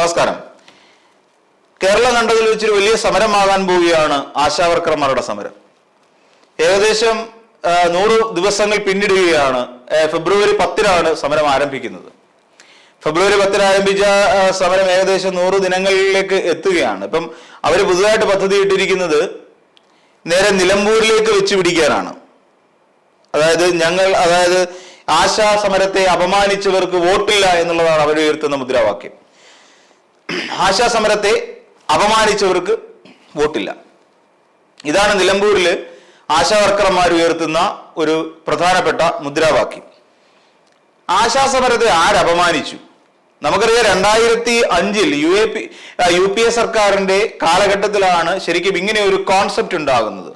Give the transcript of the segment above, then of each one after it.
നമസ്കാരം. കേരളം കണ്ടതിൽ വെച്ചൊരു വലിയ സമരമാകാൻ പോവുകയാണ് ആശാവർക്കർമാരുടെ സമരം. ഏകദേശം നൂറ് ദിവസങ്ങൾ പിന്നിടുകയാണ് ഫെബ്രുവരി പത്തിനാണ് സമരം ആരംഭിക്കുന്നത്. ഫെബ്രുവരി പത്തിന് ആരംഭിച്ച സമരം ഏകദേശം നൂറ് ദിനങ്ങളിലേക്ക് എത്തുകയാണ്. ഇപ്പം അവർ പുതുതായിട്ട് പദ്ധതി ഇട്ടിരിക്കുന്നത് നേരെ നിലമ്പൂരിലേക്ക് വെച്ച് പിടിക്കാനാണ്. അതായത് ഞങ്ങൾ അതായത് ആശാ സമരത്തെ അപമാനിച്ചവർക്ക് വോട്ടില്ല എന്നുള്ളതാണ് അവർ ഉയർത്തുന്ന മുദ്രാവാക്യം. ആശാ സമരത്തെ അപമാനിച്ചവർക്ക് വോട്ടില്ല. ഇതാണ് നിലമ്പൂരിൽ ആശാ വർക്കർമാർ ഉയർത്തുന്ന ഒരു പ്രധാനപ്പെട്ട മുദ്രാവാക്യം. ആശാ സമരത്തെ ആരപമാനിച്ചു? നമുക്കറിയാം രണ്ടായിരത്തി അഞ്ചിൽ U A P U P A സർക്കാരിന്റെ കാലഘട്ടത്തിലാണ് ശരിക്കും ഇങ്ങനെ ഒരു കോൺസെപ്റ്റ് ഉണ്ടാകുന്നത്.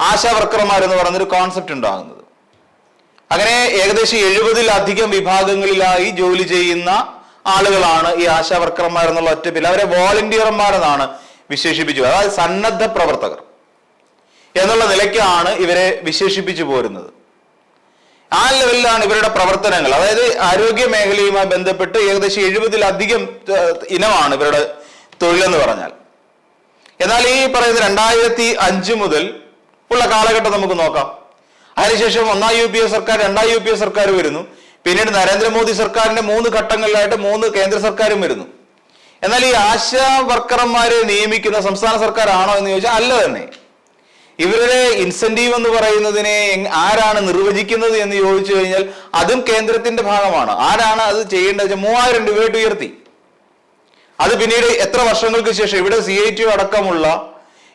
ആശാ വർക്കർമാർ എന്ന് പറയുന്നൊരു കോൺസെപ്റ്റ് ഉണ്ടാകുന്നത്. അങ്ങനെ ഏകദേശം എഴുപതിലധികം വിഭാഗങ്ങളിലായി ജോലി ചെയ്യുന്ന ആളുകളാണ് ഈ ആശാ വർക്കർമാർ എന്നുള്ള ഒറ്റ പേര് അവരെ വോളണ്ടിയർമാർ എന്നാണ് വിശേഷിപ്പിച്ചു അതായത് സന്നദ്ധ പ്രവർത്തകർ എന്നുള്ള നിലയ്ക്കാണ് ഇവരെ വിശേഷിപ്പിച്ചു പോരുന്നത്. ആ ലെവലിലാണ് ഇവരുടെ പ്രവർത്തനങ്ങൾ. അതായത് ആരോഗ്യ മേഖലയുമായി ബന്ധപ്പെട്ട് ഏകദേശം എഴുപതിലധികം ഇനമാണ് ഇവരുടെ തൊഴിലെന്ന് പറഞ്ഞാൽ. എന്നാൽ ഈ പറയുന്ന രണ്ടായിരത്തി അഞ്ച് മുതൽ ഉള്ള കാലഘട്ടം നമുക്ക് നോക്കാം. അതിനുശേഷം ഒന്നാം യു പി എ സർക്കാർ രണ്ടാം യു പി എ സർക്കാർ വരുന്നു. പിന്നീട് നരേന്ദ്രമോദി സർക്കാരിന്റെ മൂന്ന് ഘട്ടങ്ങളിലായിട്ട് മൂന്ന് കേന്ദ്ര സർക്കാരും വരുന്നു. എന്നാൽ ഈ ആശാ വർക്കർമാരെ നിയമിക്കുന്ന സംസ്ഥാന സർക്കാർ ആണോ എന്ന് ചോദിച്ചാൽ അല്ല തന്നെ. ഇവരുടെ ഇൻസെന്റീവ് എന്ന് പറയുന്നതിനെ ആരാണ് നിർവചിക്കുന്നത് എന്ന് ചോദിച്ചു കഴിഞ്ഞാൽ അതും കേന്ദ്രത്തിന്റെ ഭാഗമാണ്. ആരാണ് അത് ചെയ്യേണ്ടത് വെച്ചാൽ മൂവായിരം രൂപയായിട്ട് ഉയർത്തി. അത് പിന്നീട് എത്ര വർഷങ്ങൾക്ക് ശേഷം ഇവിടെ സി ഐ ടി അടക്കമുള്ള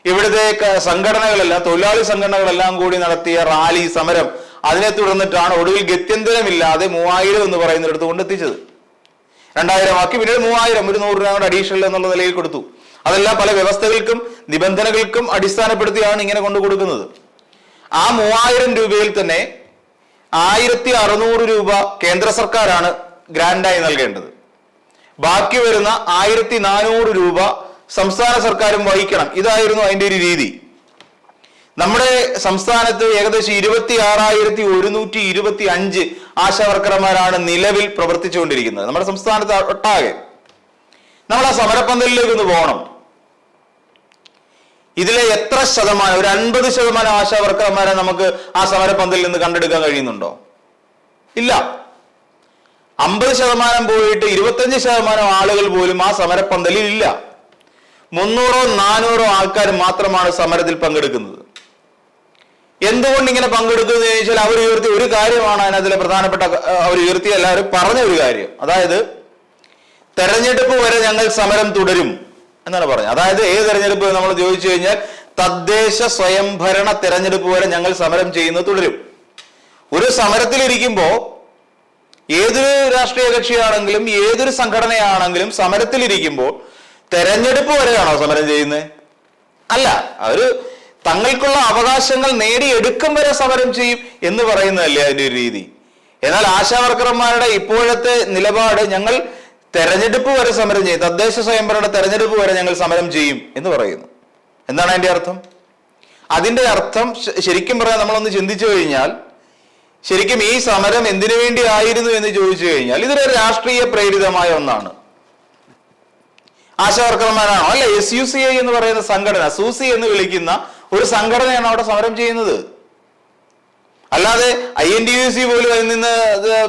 ഇവിടുത്തെ സംഘടനകളെല്ലാം തൊഴിലാളി സംഘടനകളെല്ലാം കൂടി നടത്തിയ റാലി സമരം അതിനെ തുടർന്നിട്ടാണ് ഒടുവിൽ ഗത്യന്തരമില്ലാതെ മൂവായിരം എന്ന് പറയുന്നിടത്ത് കൊണ്ടെത്തിച്ചത് രണ്ടായിരം ആക്കി പിന്നീട് മൂവായിരം ഒരു നൂറ് രൂപ കൂടെ അഡീഷണൽ എന്നുള്ള നിലയിൽ കൊടുത്തു. അതെല്ലാം പല വ്യവസ്ഥകൾക്കും നിബന്ധനകൾക്കും അടിസ്ഥാനപ്പെടുത്തിയാണ് ഇങ്ങനെ കൊണ്ടു കൊടുക്കുന്നത്. ആ മൂവായിരം രൂപയിൽ തന്നെ ആയിരത്തി അറുന്നൂറ് രൂപ കേന്ദ്ര സർക്കാരാണ് ഗ്രാൻഡായി നൽകേണ്ടത്. ബാക്കി വരുന്ന ആയിരത്തി നാനൂറ് രൂപ സംസ്ഥാന സർക്കാരും വഹിക്കണം. ഇതായിരുന്നു അതിന്റെ ഒരു രീതി. നമ്മുടെ സംസ്ഥാനത്ത് ഏകദേശം ഇരുപത്തി ആറായിരത്തി ഒരുന്നൂറ്റി ഇരുപത്തി അഞ്ച് ആശാവർക്കർമാരാണ് നിലവിൽ പ്രവർത്തിച്ചുകൊണ്ടിരിക്കുന്നത്. നമ്മുടെ സംസ്ഥാനത്ത് ഒട്ടാകെ. നമ്മൾ ആ സമരപ്പന്തലിലേക്ക് ഒന്ന് പോകണം. ഇതിലെ എത്ര ശതമാനം ഒരു അൻപത് ശതമാനം ആശാവർക്കർമാരെ നമുക്ക് ആ സമരപ്പന്തലിൽ നിന്ന് കണ്ടെടുക്കാൻ കഴിയുന്നുണ്ടോ? ഇല്ല. അമ്പത് ശതമാനം പോയിട്ട് ഇരുപത്തഞ്ച് ശതമാനം ആളുകൾ പോലും ആ സമരപ്പന്തലിൽ ഇല്ല. മുന്നൂറോ നാനൂറോ ആൾക്കാർ മാത്രമാണ് സമരത്തിൽ പങ്കെടുക്കുന്നത്. എന്തുകൊണ്ട് ഇങ്ങനെ പങ്കെടുക്കുന്നു എന്ന് ചോദിച്ചാൽ അവർ ഉയർത്തിയ ഒരു കാര്യമാണ് അതിനകത്തിലെ പ്രധാനപ്പെട്ട അവർ ഉയർത്തിയ എല്ലാവരും പറഞ്ഞ ഒരു കാര്യം. അതായത് തെരഞ്ഞെടുപ്പ് വരെ ഞങ്ങൾ സമരം തുടരും എന്നാണ് പറഞ്ഞത്. അതായത് ഏത് തെരഞ്ഞെടുപ്പ് നമ്മൾ ചോദിച്ചു കഴിഞ്ഞാൽ തദ്ദേശ സ്വയംഭരണ തെരഞ്ഞെടുപ്പ് വരെ ഞങ്ങൾ സമരം ചെയ്യുന്നത് തുടരും. ഒരു സമരത്തിലിരിക്കുമ്പോ ഏതൊരു രാഷ്ട്രീയ കക്ഷിയാണെങ്കിലും ഏതൊരു സംഘടനയാണെങ്കിലും സമരത്തിലിരിക്കുമ്പോൾ തെരഞ്ഞെടുപ്പ് വരെയാണോ സമരം ചെയ്യുന്നത്? അല്ല. അവർ തങ്ങൾക്കുള്ള അവകാശങ്ങൾ നേടിയെടുക്കും വരെ സമരം ചെയ്യും എന്ന് പറയുന്നതല്ലേ അതിന്റെ ഒരു രീതി. എന്നാൽ ആശാവർക്കർമാരുടെ ഇപ്പോഴത്തെ നിലപാട് ഞങ്ങൾ തെരഞ്ഞെടുപ്പ് വരെ സമരം ചെയ്യും. തദ്ദേശ സ്വയംഭരണ തെരഞ്ഞെടുപ്പ് വരെ ഞങ്ങൾ സമരം ചെയ്യും എന്ന് പറയുന്നു. എന്താണ് അതിന്റെ അർത്ഥം? അതിന്റെ അർത്ഥം ശരിക്കും പറയാൻ നമ്മളൊന്ന് ചിന്തിച്ചു കഴിഞ്ഞാൽ ശരിക്കും ഈ സമരം എന്തിനു വേണ്ടി ആയിരുന്നു എന്ന് ചോദിച്ചു കഴിഞ്ഞാൽ ഇതൊരു രാഷ്ട്രീയ പ്രേരിതമായ ഒന്നാണ്. ആശാവർക്കർമാരാണോ? അല്ല എസ് യു സി ഐ എന്ന് പറയുന്ന സംഘടന സൂസി എന്ന് വിളിക്കുന്ന ഒരു സംഘടനയാണ് അവിടെ സമരം ചെയ്യുന്നത്. അല്ലാതെ I N D U C പോലും അതിൽ നിന്ന്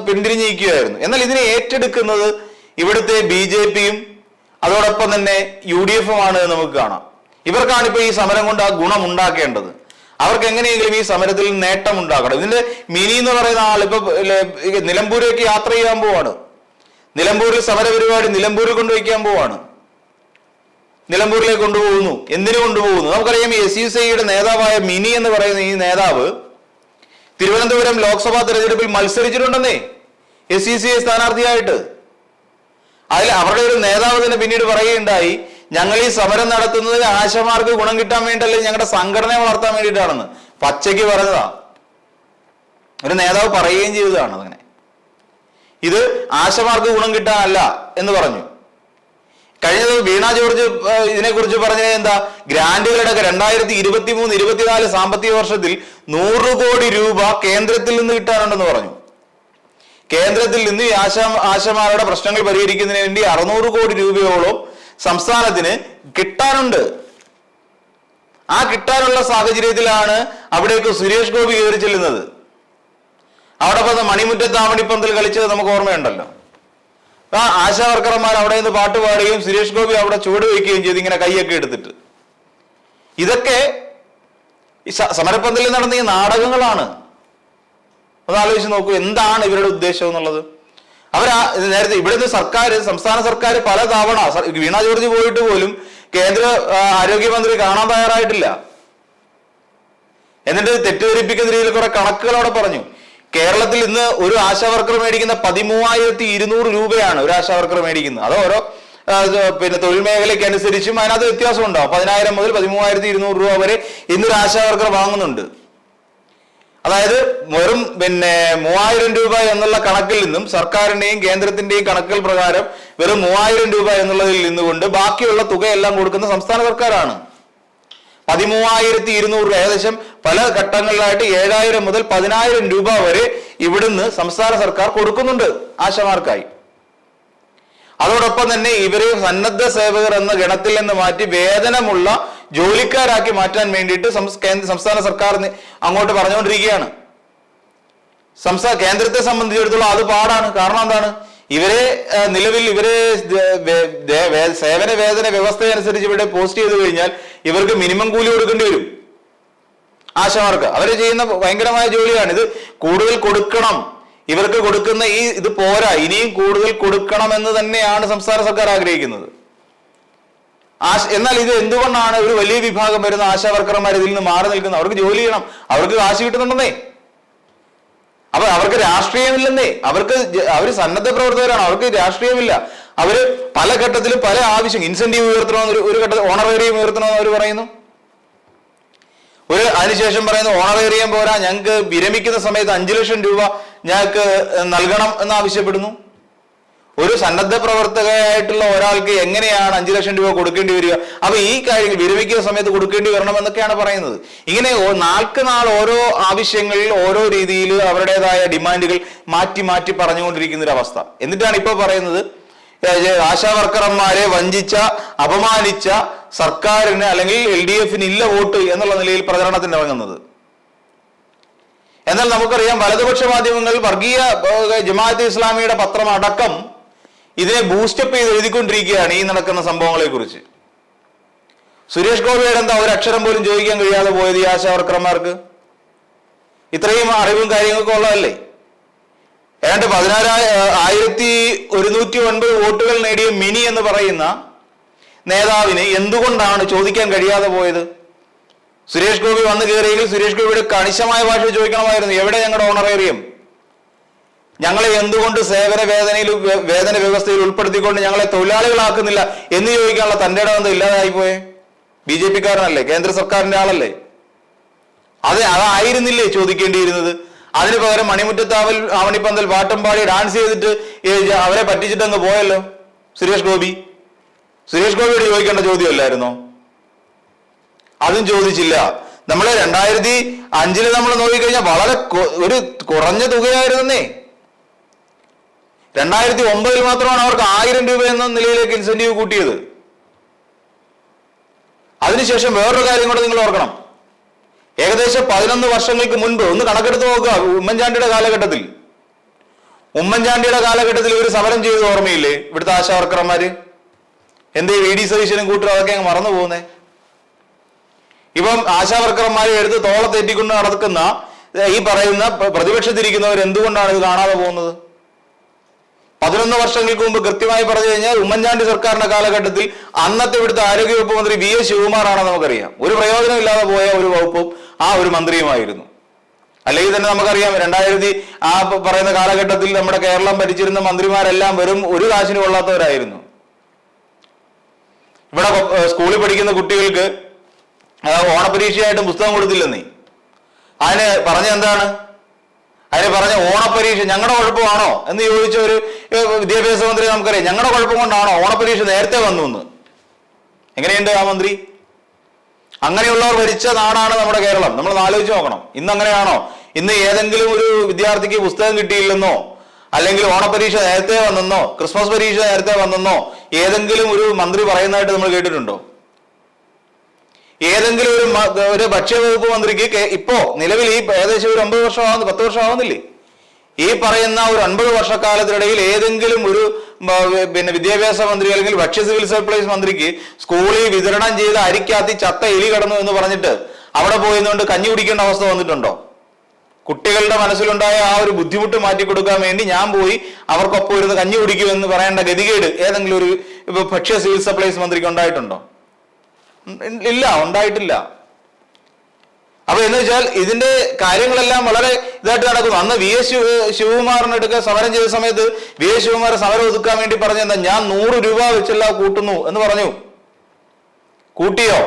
പിന്തിരിഞ്ഞിരിക്കുകയായിരുന്നു. എന്നാൽ ഇതിനെ ഏറ്റെടുക്കുന്നത് ഇവിടുത്തെ ബി ജെ പിയും അതോടൊപ്പം തന്നെ യു ഡി എഫും ആണ് എന്ന് നമുക്ക് കാണാം. ഇവർക്കാണ് ഇപ്പൊ ഈ സമരം കൊണ്ട് ആ ഗുണം ഉണ്ടാക്കേണ്ടത്. അവർക്ക് എങ്ങനെയെങ്കിലും ഈ സമരത്തിൽ നേട്ടം ഉണ്ടാക്കണം ഇതിന്റെ മിനി എന്ന് പറയുന്ന ആൾ ഇപ്പൊ നിലമ്പൂരേക്ക് യാത്ര ചെയ്യാൻ പോവാണ്. നിലമ്പൂരിൽ സമര പരിപാടി നിലമ്പൂരിൽ കൊണ്ടുവയ്ക്കാൻ പോവാണ്. നിലമ്പൂരിലേക്ക് കൊണ്ടുപോകുന്നു. എന്തിനു കൊണ്ടുപോകുന്നു? നമുക്കറിയാം എസ് യു സി ഐയുടെ നേതാവായ മിനി എന്ന് പറയുന്ന ഈ നേതാവ് തിരുവനന്തപുരം ലോക്സഭാ തെരഞ്ഞെടുപ്പിൽ മത്സരിച്ചിട്ടുണ്ടെന്നേ എസ് സി സി സ്ഥാനാർത്ഥിയായിട്ട്. അതിൽ അവരുടെ ഒരു നേതാവ് തന്നെ പിന്നീട് പറയുകയുണ്ടായി ഞങ്ങൾ ഈ സമരം നടത്തുന്നത് ആശമാർക്ക് ഗുണം കിട്ടാൻ വേണ്ടിയല്ലേ ഞങ്ങളുടെ സംഘടനയെ വളർത്താൻ വേണ്ടിയിട്ടാണെന്ന്. പച്ചയ്ക്ക് പറഞ്ഞതാ. ഒരു നേതാവ് പറയുകയും ചെയ്തതാണ് അങ്ങനെ. ഇത് ആശമാർക്ക് ഗുണം കിട്ടാനല്ല എന്ന് പറഞ്ഞു. കഴിഞ്ഞ ദിവസം വീണ ജോർജ് ഇതിനെ ഇതിനെക്കുറിച്ച് പറഞ്ഞത് എന്താ ഗ്രാന്റുകളുടെ രണ്ടായിരത്തി ഇരുപത്തി മൂന്ന് ഇരുപത്തിനാല് സാമ്പത്തിക വർഷത്തിൽ നൂറ് കോടി രൂപ കേന്ദ്രത്തിൽ നിന്ന് കിട്ടാനുണ്ടെന്ന് പറഞ്ഞു. കേന്ദ്രത്തിൽ നിന്ന് ഈ ആശ ആശമാരുടെ പ്രശ്നങ്ങൾ പരിഹരിക്കുന്നതിന് വേണ്ടി അറുന്നൂറ് കോടി രൂപയോളം സംസ്ഥാനത്തിന് കിട്ടാനുണ്ട്. ആ കിട്ടാനുള്ള സാഹചര്യത്തിലാണ് അവിടേക്ക് സുരേഷ് ഗോപി കയറി ചെല്ലുന്നത്. അവിടെ വന്ന് മണിമുറ്റത്ത് ആവണിപ്പന്തൽ കളിച്ചത് നമുക്ക് ഓർമ്മയുണ്ടല്ലോ. ആ ആശാ വർക്കർമാർ അവിടെ നിന്ന് പാട്ട് പാടുകയും സുരേഷ് ഗോപി അവിടെ ചുവട് വയ്ക്കുകയും ചെയ്തു ഇങ്ങനെ കൈയൊക്കെ എടുത്തിട്ട്. ഇതൊക്കെ ഈ സമരപ്പന്തലിൽ നടന്ന ഈ നാടകങ്ങളാണ്. അതാലോചിച്ച് നോക്കൂ എന്താണ് ഇവരുടെ ഉദ്ദേശം എന്നുള്ളത്? അവർ നേരത്തെ ഇവിടുന്ന് സർക്കാർ സംസ്ഥാന സർക്കാർ പല തവണ വീണ ജോർജ് പോയിട്ട് പോലും കേന്ദ്ര ആരോഗ്യമന്ത്രി കാണാൻ തയ്യാറായിട്ടില്ല. എന്നിട്ട് തെറ്റിദ്ധരിപ്പിക്കുന്ന രീതിയിൽ കുറെ കണക്കുകൾ അവിടെ പറഞ്ഞു. കേരളത്തിൽ ഇന്ന് ഒരു ആശാ വർക്കർ മേടിക്കുന്ന പതിമൂവായിരത്തി ഇരുന്നൂറ് രൂപയാണ് ഒരു ആശാ വർക്കർ മേടിക്കുന്നത്. അത് ഓരോ പിന്നെ തൊഴിൽ മേഖലയ്ക്ക് അനുസരിച്ചും അതിനകത്ത് വ്യത്യാസം ഉണ്ടാവും പതിനായിരം മുതൽ പതിമൂവായിരത്തി ഇരുന്നൂറ് രൂപ വരെ ഇന്നൊരു ആശാ വർക്കർ വാങ്ങുന്നുണ്ട്. അതായത് വെറും പിന്നെ മൂവായിരം രൂപ എന്നുള്ള കണക്കിൽ നിന്നും സർക്കാരിന്റെയും കേന്ദ്രത്തിന്റെയും കണക്കുകൾ പ്രകാരം വെറും മൂവായിരം രൂപ എന്നുള്ളതിൽ നിന്നുകൊണ്ട് ബാക്കിയുള്ള തുകയെല്ലാം കൊടുക്കുന്ന സംസ്ഥാന സർക്കാരാണ്. പതിമൂവായിരത്തി ഇരുന്നൂറ് ഏകദേശം പല ഘട്ടങ്ങളിലായിട്ട് ഏഴായിരം മുതൽ പതിനായിരം രൂപ വരെ ഇവിടുന്ന് സംസ്ഥാന സർക്കാർ കൊടുക്കുന്നുണ്ട് ആശമാർക്കായി. അതോടൊപ്പം തന്നെ ഇവരെ സന്നദ്ധ സേവകർ എന്ന ഗണത്തിൽ നിന്ന് മാറ്റി വേതനമുള്ള ജോലിക്കാരാക്കി മാറ്റാൻ വേണ്ടിയിട്ട് സംസ്- സംസ്ഥാന സർക്കാർ അങ്ങോട്ട് പറഞ്ഞുകൊണ്ടിരിക്കുകയാണ്. സംസ്ഥാന കേന്ദ്രത്തെ സംബന്ധിച്ചിടത്തോളം അത് പാടാണ്. കാരണം എന്താണ്? ഇവരെ നിലവിൽ ഇവരെ സേവന വേതന വ്യവസ്ഥ അനുസരിച്ച് ഇവിടെ പോസ്റ്റ് ചെയ്ത് കഴിഞ്ഞാൽ ഇവർക്ക് മിനിമം കൂലി കൊടുക്കേണ്ടി വരും. ആശമാർക്ക് അവർ ചെയ്യുന്ന ഭയങ്കരമായ ജോലിയാണ് ഇത് കൂടുതൽ കൊടുക്കണം. ഇവർക്ക് കൊടുക്കുന്ന ഈ ഇത് പോരാ. ഇനിയും കൂടുതൽ കൊടുക്കണം എന്ന് തന്നെയാണ് സംസ്ഥാന സർക്കാർ ആഗ്രഹിക്കുന്നത്. ആശ എന്നാൽ ഇത് എന്തുകൊണ്ടാണ് ഒരു വലിയ വിഭാഗം വരുന്ന ആശാ വർക്കർമാർ ഇതിൽ നിന്ന് മാറി നിൽക്കുന്നത്? അവർക്ക് ജോലി ചെയ്യണം. അവർക്ക് കാശ് കിട്ടുന്നുണ്ടെന്നേ. അപ്പൊ അവർക്ക് രാഷ്ട്രീയമില്ലെന്നേ. അവർക്ക് അവർ സന്നദ്ധ പ്രവർത്തകരാണ്. അവർക്ക് രാഷ്ട്രീയമില്ല. അവർ പല ഘട്ടത്തിലും പല ആവശ്യം. ഇൻസെന്റീവ് ഉയർത്തണമെന്ന് ഒരു- ഘട്ടത്തിൽ ഓണറേറിയം ഉയർത്തണമെന്ന് അവർ പറയുന്നു. ഒരു അതിനുശേഷം പറയുന്നു ഓണറേറിയം പോരാ. ഞങ്ങൾക്ക് വിരമിക്കുന്ന സമയത്ത് അഞ്ചു ലക്ഷം രൂപ ഞങ്ങൾക്ക് നൽകണം എന്ന് ആവശ്യപ്പെടുന്നു ഒരു സന്നദ്ധ പ്രവർത്തകയായിട്ടുള്ള ഒരാൾക്ക് എങ്ങനെയാണ് അഞ്ചു ലക്ഷം രൂപ കൊടുക്കേണ്ടി വരിക? അപ്പൊ ഈ കാര്യങ്ങൾ വിരമിക്കുന്ന സമയത്ത് കൊടുക്കേണ്ടി വരണം എന്നൊക്കെയാണ് പറയുന്നത്. ഇങ്ങനെ നാൾക്ക് നാൾ ഓരോ ആവശ്യങ്ങളിൽ ഓരോ രീതിയിൽ അവരുടേതായ ഡിമാൻഡുകൾ മാറ്റി മാറ്റി പറഞ്ഞുകൊണ്ടിരിക്കുന്ന ഒരു അവസ്ഥ എന്നിട്ടാണ് ഇപ്പൊ പറയുന്നത് ആശാ വർക്കർമാരെ വഞ്ചിച്ച അപമാനിച്ച സർക്കാരിന് അല്ലെങ്കിൽ എൽ ഡി എഫിന് ഇല്ല വോട്ട് എന്നുള്ള നിലയിൽ പ്രചരണത്തിന് ഇറങ്ങുന്നത്. എന്നാൽ നമുക്കറിയാം വലതുപക്ഷ മാധ്യമങ്ങൾ വർഗീയ ജമാഅത്തെ ഇസ്ലാമിയുടെ പത്രം അടക്കം ഇതിനെ ബൂസ്റ്റപ്പ് ചെയ്ത് എഴുതിക്കൊണ്ടിരിക്കുകയാണ് ഈ നടക്കുന്ന സംഭവങ്ങളെ കുറിച്ച് സുരേഷ് ഗോപിയുടെ എന്താ ഒരു അക്ഷരം പോലും ചോദിക്കാൻ കഴിയാതെ പോയത് ഈ ആശാവർക്കർമാർക്ക്? ഇത്രയും അറിവും കാര്യങ്ങളൊക്കെ ഉള്ളതല്ലേ? ഏതാണ്ട് പതിനാറായ ആയിരത്തി ഒരുന്നൂറ്റി ഒൻപത് വോട്ടുകൾ നേടിയ മിനി എന്ന് പറയുന്ന നേതാവിന് എന്തുകൊണ്ടാണ് ചോദിക്കാൻ കഴിയാതെ പോയത്? സുരേഷ് ഗോപി വന്നു കയറിയെങ്കിൽ സുരേഷ് ഗോപിയുടെ കണിശമായ ഭാഷ ചോദിക്കണമായിരുന്നു. എവിടെ ഞങ്ങളുടെ ഓണറേറിയം ഞങ്ങളെ എന്തുകൊണ്ട് സേവന വേദനയിൽ വേദന വ്യവസ്ഥയിൽ ഉൾപ്പെടുത്തിക്കൊണ്ട് ഞങ്ങളെ തൊഴിലാളികളാക്കുന്നില്ല എന്ന് ചോദിക്കാനുള്ള തന്റെ ഇടം ഇല്ലാതായി പോയെ? ബി ജെ പിക്കാരനല്ലേ? കേന്ദ്ര സർക്കാരിന്റെ ആളല്ലേ? അതെ അതായിരുന്നില്ലേ ചോദിക്കേണ്ടിയിരുന്നത്? അതിന് പകരം മണിമുറ്റത്താവൽ ആവണിപ്പന്തൽ പാട്ടും പാടി ഡാൻസ് ചെയ്തിട്ട് അവരെ പറ്റിച്ചിട്ട് അങ്ങ് പോയല്ലോ? സുരേഷ് ഗോപി? സുരേഷ് ഗോപിയോട് ചോദിക്കേണ്ട ചോദ്യമല്ലായിരുന്നോ? അതും ചോദിച്ചില്ല. നമ്മളെ രണ്ടായിരത്തി അഞ്ചിൽ നമ്മൾ നോക്കിക്കഴിഞ്ഞാൽ വളരെ ഒരു കുറഞ്ഞ തുകയായിരുന്നേ. രണ്ടായിരത്തി ഒമ്പതിൽ മാത്രമാണ് അവർക്ക് ആയിരം രൂപ എന്ന നിലയിലേക്ക് ഇൻസെന്റീവ് കൂട്ടിയത്. അതിനുശേഷം വേറൊരു കാര്യം കൂടെ നിങ്ങൾ ഓർക്കണം. ഏകദേശം പതിനൊന്ന് വർഷങ്ങൾക്ക് മുൻപ് ഒന്ന് കണക്കെടുത്ത് നോക്കുക ഉമ്മൻചാണ്ടിയുടെ കാലഘട്ടത്തിൽ. ഉമ്മൻചാണ്ടിയുടെ കാലഘട്ടത്തിൽ ഒരു സമരം ചെയ്ത് ഓർമ്മയില്ലേ? ഇവിടുത്തെ ആശാവർക്കർമാര് എന്തേ വി ഡി സതീശനും കൂട്ടും അതൊക്കെ അങ്ങ് മറന്നു പോകുന്നേ? ഇപ്പം ആശാ വർക്കർമാരെ എടുത്ത് തോളത്തേറ്റിക്കൊണ്ട് നടക്കുന്ന ഈ പറയുന്ന പ്ര- പ്രതിപക്ഷത്തിരിക്കുന്നവർ എന്തുകൊണ്ടാണ് ഇത് കാണാതെ പോകുന്നത്? പതിനൊന്ന് വർഷങ്ങൾക്ക് മുമ്പ് കൃത്യമായി പറഞ്ഞു കഴിഞ്ഞാൽ ഉമ്മൻചാണ്ടി സർക്കാരിന്റെ കാലഘട്ടത്തിൽ അന്നത്തെ ഇവിടുത്തെ ആരോഗ്യവകുപ്പ് മന്ത്രി വി എസ് ശിവകുമാറാണെന്ന് നമുക്കറിയാം. ഒരു പ്രയോജനമില്ലാതെ പോയ ഒരു വകുപ്പും ആ ഒരു മന്ത്രിയുമായിരുന്നു. അല്ലെങ്കിൽ തന്നെ നമുക്കറിയാം രണ്ടായിരത്തി ആ പറയുന്ന കാലഘട്ടത്തിൽ നമ്മുടെ കേരളം ഭരിച്ചിരുന്ന മന്ത്രിമാരെല്ലാം വെറും ഒരു കാശിന് കൊള്ളാത്തവരായിരുന്നു. ഇവിടെ സ്കൂളിൽ പഠിക്കുന്ന കുട്ടികൾക്ക് ഓണപരീക്ഷയായിട്ട് പുസ്തകം കൊടുത്തില്ലെന്നേ. അതിന് പറഞ്ഞ എന്താണ്? അതിന് പറഞ്ഞ ഓണപരീക്ഷ ഞങ്ങളുടെ കുഴപ്പമാണോ? എന്ന് ചോദിച്ച ഒരു വിദ്യാഭ്യാസ മന്ത്രി നമുക്കറിയാം. ഞങ്ങളുടെ കുഴപ്പം കൊണ്ടാണോ ഓണപരീക്ഷ നേരത്തെ വന്നു എന്ന് എങ്ങനെയുണ്ട് ആ മന്ത്രി? അങ്ങനെയുള്ളവർ ഭരിച്ച നാടാണ് നമ്മുടെ കേരളം. നമ്മൾ ആലോചിച്ച് നോക്കണം. ഇന്ന് അങ്ങനെയാണോ? ഇന്ന് ഏതെങ്കിലും ഒരു വിദ്യാർത്ഥിക്ക് പുസ്തകം കിട്ടിയില്ലെന്നോ? അല്ലെങ്കിൽ ഓണപരീക്ഷ നേരത്തെ വന്നെന്നോ? ക്രിസ്മസ് പരീക്ഷ നേരത്തെ വന്നെന്നോ? ഏതെങ്കിലും ഒരു മന്ത്രി പറയുന്നതായിട്ട് നമ്മൾ കേട്ടിട്ടുണ്ടോ? ഏതെങ്കിലും ഒരു ഒരു ഭക്ഷ്യവകുപ്പ് മന്ത്രിക്ക് ഇപ്പോ നിലവിൽ ഈ ഏകദേശം ഒരു ഒമ്പത് വർഷം ആവുന്നു പത്ത് വർഷം ആവുന്നില്ലേ ഈ പറയുന്ന ഒരു അൻപത് വർഷക്കാലത്തിനിടയിൽ ഏതെങ്കിലും ഒരു പിന്നെ വിദ്യാഭ്യാസ മന്ത്രി അല്ലെങ്കിൽ ഭക്ഷ്യ സിവിൽ സപ്ലൈസ് മന്ത്രിക്ക് സ്കൂളിൽ വിതരണം ചെയ്ത അരിക്കാത്തി ചത്ത എലി കടന്നു എന്ന് പറഞ്ഞിട്ട് അവിടെ പോയിരുന്നുകൊണ്ട് കഞ്ഞി കുടിക്കേണ്ട അവസ്ഥ വന്നിട്ടുണ്ടോ? കുട്ടികളുടെ മനസ്സിലുണ്ടായ ആ ഒരു ബുദ്ധിമുട്ട് മാറ്റി കൊടുക്കാൻ വേണ്ടി ഞാൻ പോയി അവർക്കൊപ്പം ഇരുന്ന് കഞ്ഞി കുടിക്കുമെന്ന് പറയേണ്ട ഗതികേട് ഏതെങ്കിലും ഒരു ഭക്ഷ്യ സിവിൽ സപ്ലൈസ് മന്ത്രിക്ക് ഉണ്ടായിട്ടുണ്ടോ? ഇല്ല ഉണ്ടായിട്ടില്ല. അപ്പൊ എന്ന് വെച്ചാൽ ഇതിന്റെ കാര്യങ്ങളെല്ലാം വളരെ ഇതായിട്ട് നടക്കുന്നു. അന്ന് വി എസ് ശിവ ശിവകുമാറിനടുക്കെ സമരം ചെയ്ത സമയത്ത് വി എസ് ശിവകുമാർ സമരം ഒതുക്കാൻ വേണ്ടി പറഞ്ഞെന്താ ഞാൻ നൂറ് രൂപ വെച്ചല്ല കൂട്ടുന്നു? എന്ന് പറഞ്ഞു. കൂട്ടിയോ?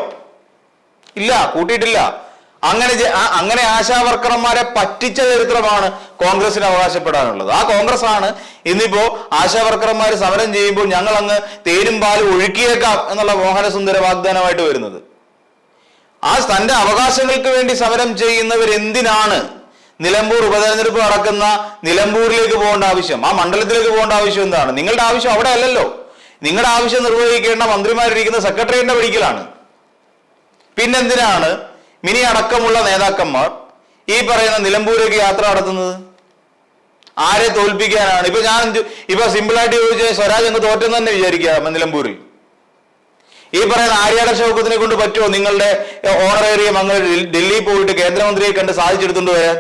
ഇല്ല കൂട്ടിയിട്ടില്ല. അങ്ങനെ അങ്ങനെ ആശാവർക്കർമാരെ പറ്റിച്ച ചരിത്രമാണ് കോൺഗ്രസിന് അവകാശപ്പെടാനുള്ളത്. ആ കോൺഗ്രസ് ആണ് ഇന്നിപ്പോ ആശാവർക്കർമാർ സമരം ചെയ്യുമ്പോൾ ഞങ്ങൾ അങ്ങ് തേരും പാലും ഒഴുക്കിയേക്കാം എന്നുള്ള മോഹനസുന്ദര വാഗ്ദാനമായിട്ട് വരുന്നത്. ആ തന്റെ അവകാശങ്ങൾക്ക് വേണ്ടി സമരം ചെയ്യുന്നവർ എന്തിനാണ് നിലമ്പൂർ ഉപതെരഞ്ഞെടുപ്പ് നടക്കുന്ന നിലമ്പൂരിലേക്ക് പോകേണ്ട ആവശ്യം? ആ മണ്ഡലത്തിലേക്ക് പോകേണ്ട ആവശ്യം എന്താണ്? നിങ്ങളുടെ ആവശ്യം അവിടെ അല്ലല്ലോ. നിങ്ങളുടെ ആവശ്യം നിർവഹിക്കേണ്ട മന്ത്രിമാരിരിക്കുന്ന സെക്രട്ടറിയുടെ വഴിക്കലാണ് പിന്നെന്തിനാണ് മിനി അടക്കമുള്ള നേതാക്കന്മാർ ഈ പറയുന്ന നിലമ്പൂരേക്ക് യാത്ര നടത്തുന്നത്? ആരെ തോൽപ്പിക്കാനാണ്? ഇപ്പൊ ഞാൻ ഇപ്പൊ സിമ്പിളായിട്ട് ചോദിച്ചാൽ സ്വരാജ് അങ്ങ് തോറ്റെന്ന് തന്നെ വിചാരിക്കുക നിലമ്പൂരിൽ ഈ പറയുന്ന ആര്യാട ഷൗക്കത്തിനെ കൊണ്ട് പറ്റുമോ നിങ്ങളുടെ ഓണറേറിയം അങ്ങ് ഡൽഹി പോയിട്ട് കേന്ദ്രമന്ത്രിയെ കണ്ട് സാധിച്ചെടുത്തുകൊണ്ട് വരാൻ?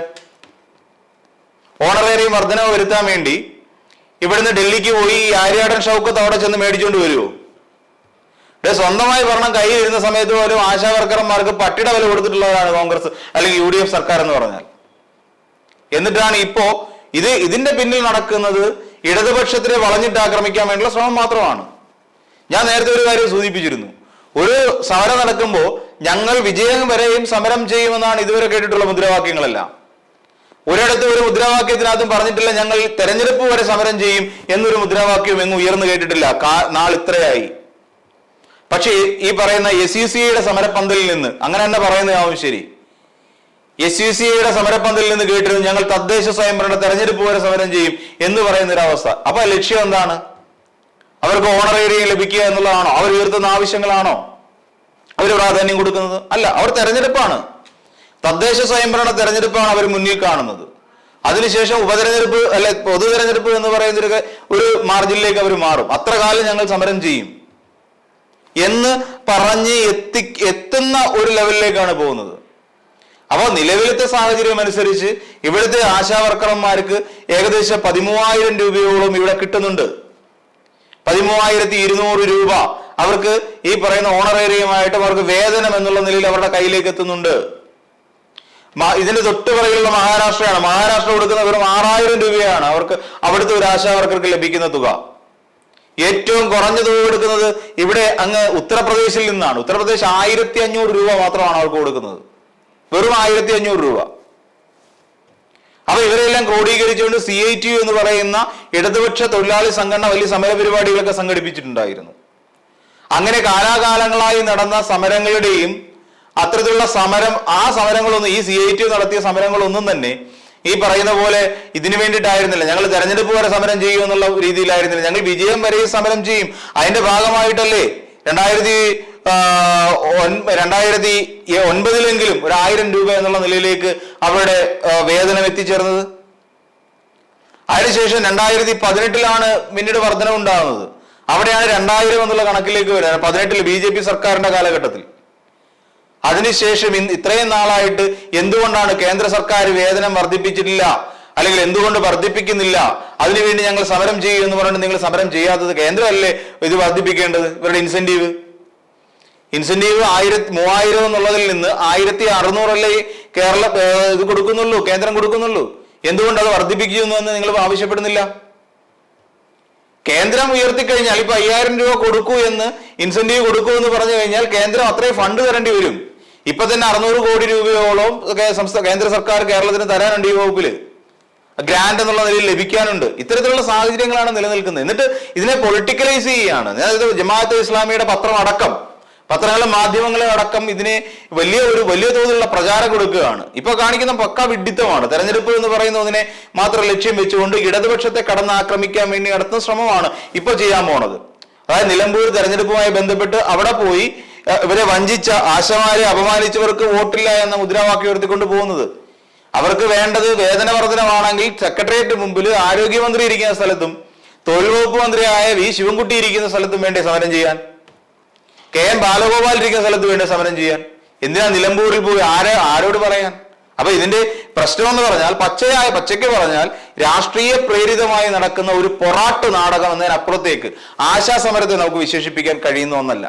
ഓണറേറിയം വർധനവ് വരുത്താൻ വേണ്ടി ഇവിടുന്ന് ഡൽഹിക്ക് പോയി ഈ ആര്യാടൻ ഷൗക്കത്ത് അവിടെ ചെന്ന് മേടിച്ചുകൊണ്ട് വരുമോ ഇവിടെ സ്വന്തമായി ഭരണം കൈ വരുന്ന സമയത്ത് പോലും ആശാ വർക്കർമാർക്ക് പട്ടിട വില കൊടുത്തിട്ടുള്ളവരാണ് കോൺഗ്രസ് അല്ലെങ്കിൽ യു സർക്കാർ എന്ന് പറഞ്ഞാൽ. എന്നിട്ടാണ് ഇപ്പോ ഇത് ഇതിന്റെ പിന്നിൽ നടക്കുന്നത് ഇടതുപക്ഷത്തിനെ വളഞ്ഞിട്ട് ആക്രമിക്കാൻ വേണ്ടിയുള്ള ശ്രമം മാത്രമാണ്. ഞാൻ നേരത്തെ ഒരു കാര്യം സൂചിപ്പിച്ചിരുന്നു. ഒരു സമരം നടക്കുമ്പോൾ ഞങ്ങൾ വിജയം വരെയും സമരം ചെയ്യുമെന്നാണ് ഇതുവരെ കേട്ടിട്ടുള്ള മുദ്രാവാക്യങ്ങളെല്ലാം. ഒരിടത്ത് ഒരു മുദ്രാവാക്യത്തിനകത്തും പറഞ്ഞിട്ടില്ല ഞങ്ങൾ തെരഞ്ഞെടുപ്പ് വരെ സമരം ചെയ്യും എന്നൊരു മുദ്രാവാക്യം എങ്ങും ഉയർന്നു കേട്ടിട്ടില്ല. നാൾ ഇത്രയായി. പക്ഷേ ഈ പറയുന്ന എസ് സി സിയുടെ സമരപ്പന്തലിൽ നിന്ന് അങ്ങനെ തന്നെ പറയുന്നതാവും ശരി. എസ് യു സി ഐയുടെ സമരപ്പന്തലിൽ നിന്ന് കേട്ടിരുന്നു. ഞങ്ങൾ തദ്ദേശ സ്വയംഭരണ തെരഞ്ഞെടുപ്പ് വരെ സമരം ചെയ്യും എന്ന് പറയുന്ന ഒരു അവസ്ഥ. അപ്പൊ ലക്ഷ്യം എന്താണ്? അവർക്ക് ഓണറേറിയം ലഭിക്കുക എന്നുള്ളതാണോ? അവർ ഉയർത്തുന്ന ആവശ്യങ്ങളാണോ? അവർ പ്രാധാന്യം കൊടുക്കുന്നത്? അല്ല അവർ തെരഞ്ഞെടുപ്പാണ്. തദ്ദേശ സ്വയംഭരണ തെരഞ്ഞെടുപ്പാണ് അവർ മുന്നിൽ കാണുന്നത്. അതിനുശേഷം ഉപതെരഞ്ഞെടുപ്പ് അല്ലെ പൊതു തെരഞ്ഞെടുപ്പ് എന്ന് പറയുന്ന ഒരു മാർജിനിലേക്ക് അവർ മാറും. അത്ര കാലം ഞങ്ങൾ സമരം ചെയ്യും. എന്ന് പറഞ്ഞ് എത്തി എത്തുന്ന ഒരു ലെവലിലേക്കാണ് പോകുന്നത്. അപ്പോൾ നിലവിലത്തെ സാഹചര്യം അനുസരിച്ച് ഇവിടുത്തെ ആശാ വർക്കർമാർക്ക് ഏകദേശം പതിമൂവായിരം രൂപയോളം ഇവിടെ കിട്ടുന്നുണ്ട്. പതിമൂവായിരത്തി ഇരുന്നൂറ് രൂപ അവർക്ക് ഈ പറയുന്ന ഓണറേറിയമായിട്ട് അവർക്ക് വേതനം എന്നുള്ള നിലയിൽ അവരുടെ കയ്യിലേക്ക് എത്തുന്നുണ്ട്. ഇതിന്റെ തൊട്ട് പറയുള്ള മഹാരാഷ്ട്രയാണ്. മഹാരാഷ്ട്ര കൊടുക്കുന്ന വെറും ആറായിരം രൂപയാണ് അവർക്ക് അവിടുത്തെ ഒരു ആശാവർക്കർക്ക് ലഭിക്കുന്ന തുക. ഏറ്റവും കുറഞ്ഞ തുക കൊടുക്കുന്നത് ഇവിടെ അങ്ങ് ഉത്തർപ്രദേശിൽ നിന്നാണ്. ഉത്തർപ്രദേശ് ആയിരത്തി അഞ്ഞൂറ് രൂപ മാത്രമാണ് അവർക്ക് കൊടുക്കുന്നത്. വെറും ആയിരത്തി അഞ്ഞൂറ് രൂപ. അപ്പൊ ഇവരെല്ലാം ക്രോഡീകരിച്ചുകൊണ്ട് സി ഐ ടി എന്ന് പറയുന്ന ഇടതുപക്ഷ തൊഴിലാളി സംഘടന വലിയ സമര പരിപാടികളൊക്കെ സംഘടിപ്പിച്ചിട്ടുണ്ടായിരുന്നു. അങ്ങനെ കാലാകാലങ്ങളായി നടന്ന സമരങ്ങളുടെയും അത്തരത്തിലുള്ള സമരം ആ സമരങ്ങളൊന്നും ഈ സി ഐ ടി നടത്തിയ സമരങ്ങളൊന്നും തന്നെ ഈ പറയുന്ന പോലെ ഇതിനു വേണ്ടിയിട്ടായിരുന്നില്ല. ഞങ്ങൾ തെരഞ്ഞെടുപ്പ് വരെ സമരം ചെയ്യും എന്നുള്ള രീതിയിലായിരുന്നില്ല. ഞങ്ങൾ വിജയം വരെയും സമരം ചെയ്യും. അതിന്റെ ഭാഗമായിട്ടല്ലേ രണ്ടായിരത്തി രണ്ടായിരത്തി ഒൻപതിലെങ്കിലും ഒരു ആയിരം രൂപ എന്നുള്ള നിലയിലേക്ക് അവരുടെ വേതനം എത്തിച്ചേർന്നത്? അതിനുശേഷം രണ്ടായിരത്തി പതിനെട്ടിലാണ് പിന്നീട് വർധന ഉണ്ടാകുന്നത്. അവിടെയാണ് രണ്ടായിരം എന്നുള്ള കണക്കിലേക്ക് വരുന്നത്. പതിനെട്ടിൽ ബി ജെ പി സർക്കാരിന്റെ കാലഘട്ടത്തിൽ. അതിനുശേഷം ഇത്രയും നാളായിട്ട് എന്തുകൊണ്ടാണ് കേന്ദ്ര സർക്കാർ വേതനം വർദ്ധിപ്പിച്ചിട്ടില്ല? അല്ലെങ്കിൽ എന്തുകൊണ്ട് വർദ്ധിപ്പിക്കുന്നില്ല? അതിനുവേണ്ടി ഞങ്ങൾ സമരം ചെയ്യും എന്ന് പറഞ്ഞിട്ട് നിങ്ങൾ സമരം ചെയ്യാത്തത് കേന്ദ്രമല്ലേ ഇത് വർദ്ധിപ്പിക്കേണ്ടത്? ഇവരുടെ ഇൻസെന്റീവ് ഇൻസെന്റീവ് ആയിരത്തി മൂവായിരം എന്നുള്ളതിൽ നിന്ന് ആയിരത്തി അറുന്നൂറല്ലേ കേരള ഇത് കൊടുക്കുന്നുള്ളൂ കേന്ദ്രം കൊടുക്കുന്നുള്ളൂ. എന്തുകൊണ്ട് അത് വർദ്ധിപ്പിക്കുന്നു എന്ന് നിങ്ങൾ ആവശ്യപ്പെടുന്നില്ല? കേന്ദ്രം ഉയർത്തിക്കഴിഞ്ഞാൽ ഇപ്പൊ അയ്യായിരം രൂപ കൊടുക്കൂ എന്ന് ഇൻസെന്റീവ് കൊടുക്കൂ എന്ന് പറഞ്ഞു കഴിഞ്ഞാൽ കേന്ദ്രം അത്രയും ഫണ്ട് തരേണ്ടി വരും. ഇപ്പൊ തന്നെ അറുന്നൂറ് കോടി രൂപയോളം സംസ്ഥാന കേന്ദ്ര സർക്കാർ കേരളത്തിന് തരാനുണ്ട് ഈ വകുപ്പിൽ. ഗ്രാൻഡ് എന്നുള്ള നിലയിൽ ലഭിക്കാനുണ്ട്. ഇത്തരത്തിലുള്ള സാഹചര്യങ്ങളാണ് നിലനിൽക്കുന്നത്. എന്നിട്ട് ഇതിനെ പൊളിറ്റിക്കലൈസ് ചെയ്യുകയാണ് ജമാഅത്തെ ഇസ്ലാമിയുടെ പത്രം അടക്കം. പത്രങ്ങളും മാധ്യമങ്ങളെ അടക്കം ഇതിനെ വലിയ ഒരു വലിയ തോതിലുള്ള പ്രചാരം കൊടുക്കുകയാണ്. ഇപ്പൊ കാണിക്കുന്ന പക്ക വിഡിത്തമാണ് തെരഞ്ഞെടുപ്പ് എന്ന് പറയുന്നതിനെ മാത്രം ലക്ഷ്യം വെച്ചുകൊണ്ട് ഇടതുപക്ഷത്തെ കടന്ന് ആക്രമിക്കാൻ വേണ്ടി നടത്തുന്ന ശ്രമമാണ് ഇപ്പൊ ചെയ്യാൻ പോണത്. അതായത് നിലമ്പൂർ തെരഞ്ഞെടുപ്പുമായി ബന്ധപ്പെട്ട് അവിടെ പോയി ഇവരെ വഞ്ചിച്ച ആശമാരെ അപമാനിച്ചവർക്ക് വോട്ടില്ല എന്ന മുദ്രാവാക്യം ഉയർത്തിക്കൊണ്ട് പോകുന്നത്. അവർക്ക് വേണ്ടത് വേതന വർധനമാണെങ്കിൽ സെക്രട്ടേറിയറ്റ് മുമ്പിൽ ആരോഗ്യമന്ത്രി ഇരിക്കുന്ന സ്ഥലത്തും തൊഴിൽ വകുപ്പ് മന്ത്രിയായ വി ശിവൻകുട്ടി ഇരിക്കുന്ന സ്ഥലത്തും വേണ്ടി സമരം ചെയ്യാൻ? കെ എൻ ബാലഗോപാൽ ഇരിക്കുന്ന സ്ഥലത്ത് വേണ്ട സമരം ചെയ്യാൻ? എന്തിനാ നിലമ്പൂരിൽ പോയി? ആരെ ആരോട് പറയാൻ? അപ്പൊ ഇതിന്റെ പ്രശ്നം എന്ന് പറഞ്ഞാൽ പച്ചയായ പച്ചയ്ക്ക് പറഞ്ഞാൽ രാഷ്ട്രീയ പ്രേരിതമായി നടക്കുന്ന ഒരു പൊറാട്ട് നാടകം എന്നതിനപ്പുറത്തേക്ക് ആശാസമരത്തെ നമുക്ക് വിശേഷിപ്പിക്കാൻ കഴിയുന്ന ഒന്നല്ല.